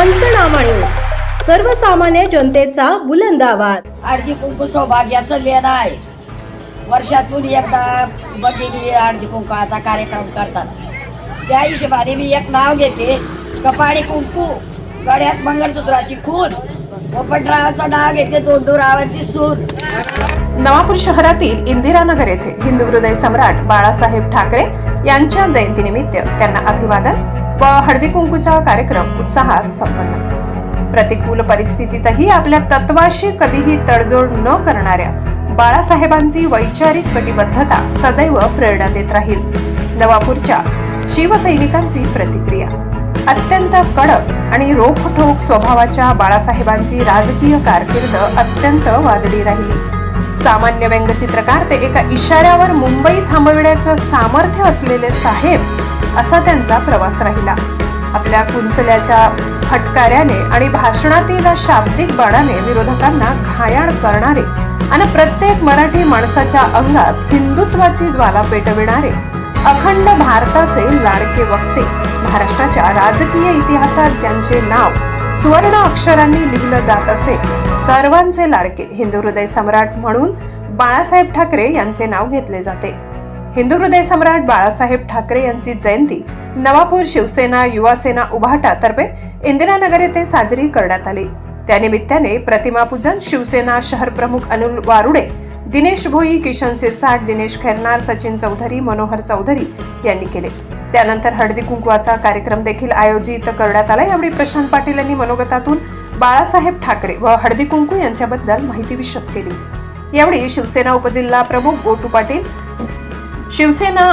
पंचनामा न्यूज. सर्वसामान्य जनतेचा बुलंद आवाज. आरती कुंकू सौभाग्याचं लेणं आहे. वर्षातून एकदा बड्डीनी आरती कुंकाचा कार्यक्रम करतात. त्या हिशोबाने मी एक नाव घेते. कपाळी कुंकू गळ्यात मंगळसूत्राची खून पोपटरावाचं नाव घेते दोंडूरावाची सून. नवापूर शहरातील इंदिरानगर येथे हिंदू हृदय सम्राट बाळासाहेब ठाकरे यांच्या जयंतीनिमित्त त्यांना अभिवादन. व हळदी कुंकूचा कार्यक्रम उत्साहात संपन्न. प्रतिकूल परिस्थितीतही आपल्या तत्वाशी कधीही तडजोड न करणाऱ्या बाळासाहेबांची वैचारिक कटिबद्धता सदैव प्रेरणा देत राहील. नवापूरच्या शिवसैनिकांची प्रतिक्रिया. अत्यंत कडक आणि रोखठोक स्वभावाच्या बाळासाहेबांची राजकीय कारकीर्द अत्यंत वादळी राहिली. सामान्य व्यंगचित्रकार ते एका इशाऱ्यावर मुंबई थांबविण्याचं सामर्थ्य असलेले साहेब असा त्यांचा प्रवास राहिला. आपल्या कुंचल्याच्या फटकाऱ्याने आणि भाषणातील शाब्दिक बाणाने विरोधकांना घायाळ करणारे आणि प्रत्येक मराठी माणसाच्या अंगात हिंदुत्वाची ज्वाला पेटविणारे अखंड भारताचे लाडके वक्ते. महाराष्ट्राच्या राजकीय इतिहासात ज्यांचे नाव सुवर्ण अक्षरांनी लिहिलं जात असे सर्वांचे लाडके हिंदू हृदय सम्राट म्हणून बाळासाहेब ठाकरे यांचे नाव घेतले जाते. हिंदू हृदय सम्राट बाळासाहेब ठाकरे यांची जयंती नवापूर शिवसेना युवा सेना उभाटा तर्फे इंदिरानगर येथे साजरी करण्यात आली. त्यानिमित्ताने प्रतिमा पूजन शिवसेना शहर प्रमुख अनिल वारुडे दिनेश भोई किशन सिरसाट दिनेश खैरनार सचिन चौधरी मनोहर चौधरी यांनी केले. त्यानंतर हळदी कुंकवाचा कार्यक्रम देखील आयोजित करण्यात आला. यावेळी प्रशांत पाटील यांनी मनोगतातून बाळासाहेब ठाकरे व हळदी कुंकू यांच्याबद्दल माहिती विशद केली. यावेळी शिवसेना उपजिल्हा प्रमुख गोटू पाटील शिवसेना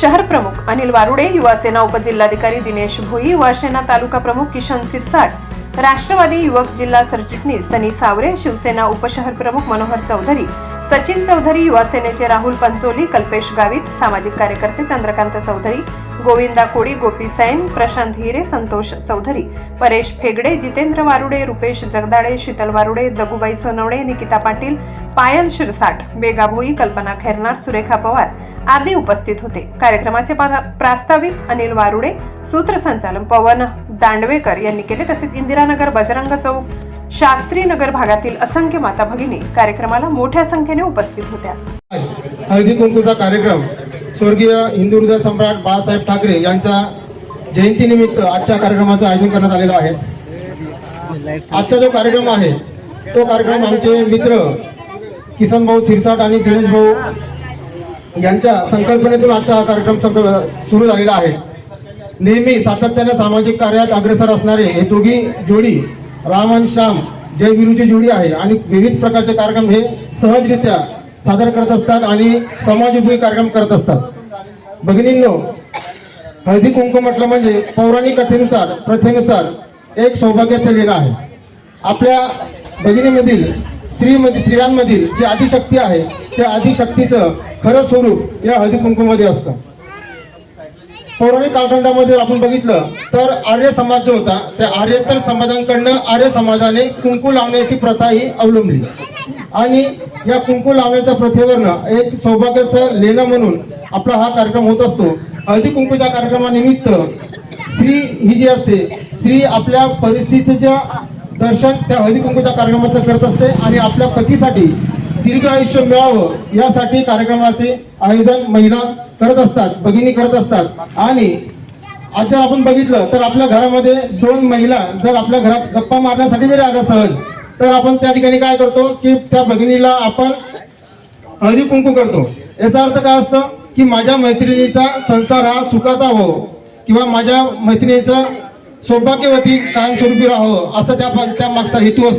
शहर प्रमुख अनिल वारुडे युवासेना उपजिल्हाधिकारी दिनेश भोई युवासेना तालुका प्रमुख किशन सिरसाट राष्ट्रवादी युवक जिल्हा सरचिटणीस सनी सावरे शिवसेना उपशहर प्रमुख मनोहर चौधरी सचिन चौधरी युवा सेनेचे राहुल पंचोली कल्पेश गावित सामाजिक कार्यकर्ते चंद्रकांत चौधरी गोविंदा कोडी गोपी सैन प्रशांत हिरे संतोष चौधरी परेश फेगडे जितेंद्र वारुडे रुपेश जगदाळे शीतल वारुडे दगुबाई सोनवणे निकिता पाटील पायल शिरसाट बेगा भोई कल्पना खैरनार सुरेखा पवार आदी उपस्थित होते. कार्यक्रमाचे पा- प्रास्ताविक अनिल वारुडे सूत्रसंचालन पवन दांडवेकर यांनी केले तसेच इंदिरानगर बजरंग चौक शास्त्री नगर भागातील असंख्य माता भगिनी कार्यक्रमाला मोठ्या संख्येने उपस्थित होत्या. हळदी कुंकूचा कार्यक्रम स्वर्गीय हिंदू हृदय सम्राट बाळासाहेब ठाकरे यांच्या जयंतीनिमित्त आजच्या कार्यक्रमाचं आयोजन करण्यात आलेलं आहे. आजचा जो कार्यक्रम आहे तो कार्यक्रम आमचे मित्र किसन भाऊ सिरसाट आणि गणेश भाऊ यांच्या संकल्पनेतून आजचा हा कार्यक्रम सुरू झालेला आहे. नेहमी सातत्याने सामाजिक कार्यात अग्रेसर असणारे हे दोघी जोडी राम आणि श्याम जय विरूची जोडी आहे आणि विविध प्रकारचे कार्यक्रम हे सहजरित्या सादर करत असतात आणि समाजोपयोगी कार्यक्रम करत असतात. भगिनींनो हळदी कुंकू म्हटलं म्हणजे पौराणिक कथेनुसार प्रथेनुसार एक सौभाग्याचं लेणं आहे. आपल्या भगिनीमधील स्त्रीमध्ये स्त्रियांमधील जी आदिशक्ती आहे त्या आदिशक्तीचं खरं स्वरूप या हळदी कुंकूमध्ये असतं. पौराणिक कालखंडामध्ये आपण बघितलं तर आर्य समाज जो होता त्या आर्यतर समाजांकडनं आर्य समाजाने कुंकू लावण्याची प्रथा ही अवलंबली. आणि या कुंकू लावण्याच्या प्रथेवरनं एक सौभाग्याचं लेणं म्हणून आपला हा कार्यक्रम होत असतो. हळदी कुंकूच्या कार्यक्रमानिमित्त स्त्री ही जी असते स्त्री आपल्या परिस्थितीच्या दर्शन त्या हळदी कुंकूच्या करत असते आणि आपल्या पतीसाठी दीर्घ आयुष्य मिळावं यासाठी कार्यक्रमाचे आयोजन महिला करत असतात भगिनी करत असतात. आणि आज जर आपण बघितलं तर आपल्या घरामध्ये दोन महिला जर आपल्या घरात गप्पा मारण्यासाठी जरी आल्या सहज तर आपण त्या ठिकाणी काय करतो की त्या भगिनीला आपण हळदी कुंकू करतो. याचा अर्थ काय असतं की माझ्या मैत्रिणीचा संसार हा सुखाचा हो किंवा माझ्या मैत्रिणीचं सौभाग्यवती कायमस्वरूपी राहो असा त्या त्या मागचा हेतू असतो.